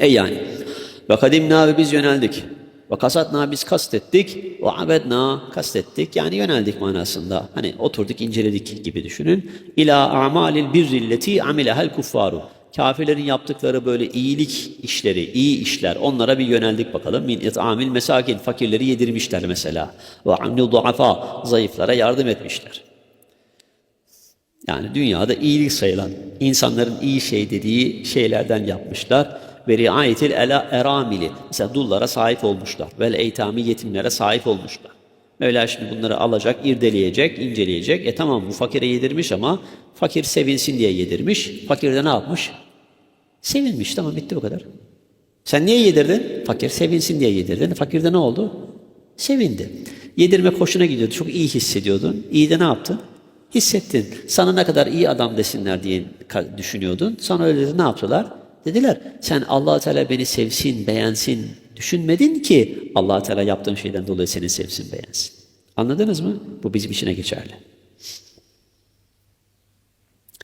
E yani. Ve kadimna ve biz yöneldik. Ve kasatna biz kastettik. Ve abedna kastettik. Yani yöneldik manasında. Hani oturduk inceledik gibi düşünün. İla amalil birrilleti amilehel kuffaru. Kafirlerin yaptıkları böyle iyilik işleri, iyi işler onlara bir yöneldik bakalım. Min it'amil mesakin fakirleri yedirmişler mesela. Ve amnil duafa zayıflara yardım etmişler. Yani dünyada iyilik sayılan, insanların iyi şey dediği şeylerden yapmışlar. Ve riayetil ela eramili. Mesela dullara sahip olmuşlar. Vel eytami yetimlere sahip olmuşlar. Mevla şimdi bunları alacak, irdeleyecek, inceleyecek. E tamam bu fakire yedirmiş ama fakir sevinsin diye yedirmiş. Fakir de ne yapmış? Sevinmiş. Tamam bitti bu kadar. Sen niye yedirdin? Fakir sevinsin diye yedirdin. Fakir de ne oldu? Sevindi. Yedirmek hoşuna gidiyordu. Çok iyi hissediyordun. İyi de ne yaptın? Hissettin. Sana ne kadar iyi adam desinler diye düşünüyordun. Sana öyle de ne yaptılar? Dediler sen allah Teala beni sevsin, beğensin düşünmedin ki allah Teala yaptığın şeyden dolayı seni sevsin, beğensin. Anladınız mı? Bu bizim içine geçerli.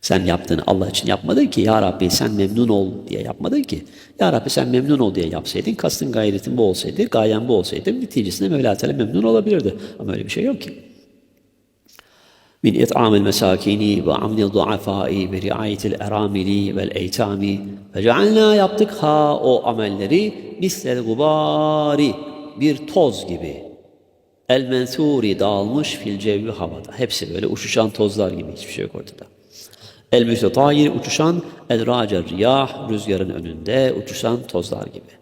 Sen yaptığını Allah için yapmadın ki Ya Rabbi sen memnun ol diye yapmadın ki. Ya Rabbi sen memnun ol diye yapsaydın, kastın gayretin bu olsaydı, gayen bu olsaydı neticesinde Mevla Teala memnun olabilirdi. Ama öyle bir şey yok ki. İt'amil mesakini ve amnil duafai ve riayetil eramili vel eytami ve cealna yaptık ha o amelleri mislel gubari bir toz gibi el mensuri dağılmış fil cevvi havada. Hepsi böyle uçuşan tozlar gibi hiçbir şey yok ortada. El müstetayir uçuşan el racer riyah rüzgarın önünde uçuşan tozlar gibi.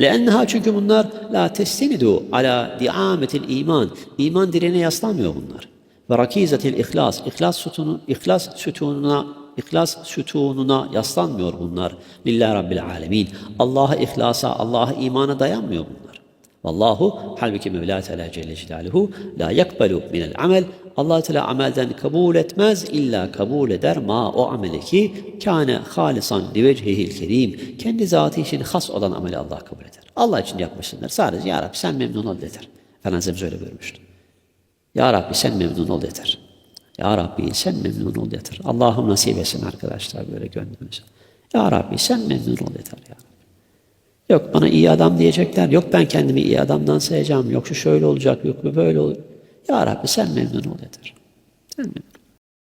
Leenneha çünkü bunlar la testenidu ala diametil iman. İman direğine yaslanmıyor bunlar. Ve rakizetil ihlas. İhlas sütunu, ihlas sütununa İhlas sütununa yaslanmıyor bunlar. Lillahi Rabbil Alemin. Allah'a ihlasa, Allah'a imana dayanmıyor bunlar. Vallahu halbuki Mevla Teala Celle Celaluhu la yakbelu minel amel. Allah Teala amelden kabul etmez illa kabul eder ma o ameli ki kâne halisan li vechihil kerim. Kendi zatı için has olan ameli Allah kabul eder. Allah için yapmışsınlar. Sadece Ya Rabbi sen memnun ol yeter. Efendimiz öyle buyurmuştu. Ya Rabbi sen memnun ol yeter. Ya Rabbi sen memnun ol yeter. Allah'ım nasip etsin arkadaşlar böyle gönlümüze. Ya Rabbi sen memnun ol yeter ya. Yok bana iyi adam diyecekler. Yok ben kendimi iyi adamdan sayacağım. Yok şu şöyle olacak. Yok bu böyle olur. Ya Rabbi sen memnun ol yeter. Sen memnun.